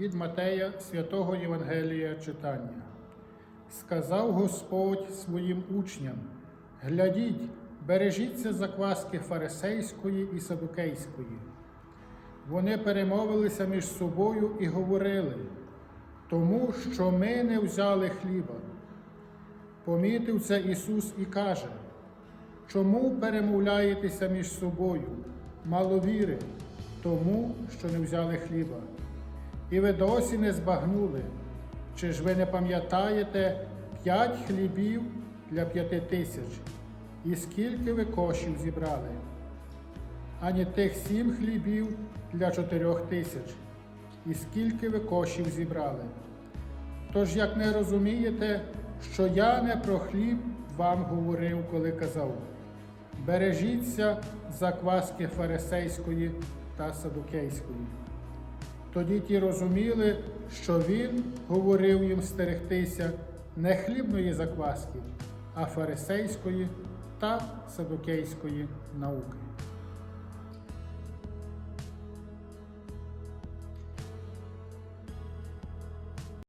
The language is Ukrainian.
від Матея святого Євангелія читання. Сказав Господь своїм учням: глядіть, бережіться закваски фарисейської і садукейської. Вони перемовилися між собою і говорили, тому що ми не взяли хліба. Помітив це Ісус і каже, чому перемовляєтеся між собою, мало віри, тому що не взяли хліба. І ви досі не збагнули, чи ж ви не пам'ятаєте п'ять хлібів для п'яти тисяч, і скільки ви кошів зібрали, ані тих сім хлібів для чотирьох тисяч, і скільки ви кошів зібрали. Тож як не розумієте, що я не про хліб вам говорив, коли казав, бережіться закваски фарисейської та садукейської. Тоді ті розуміли, що він говорив їм стерегтися не хлібної закваски, а фарисейської та садокейської науки.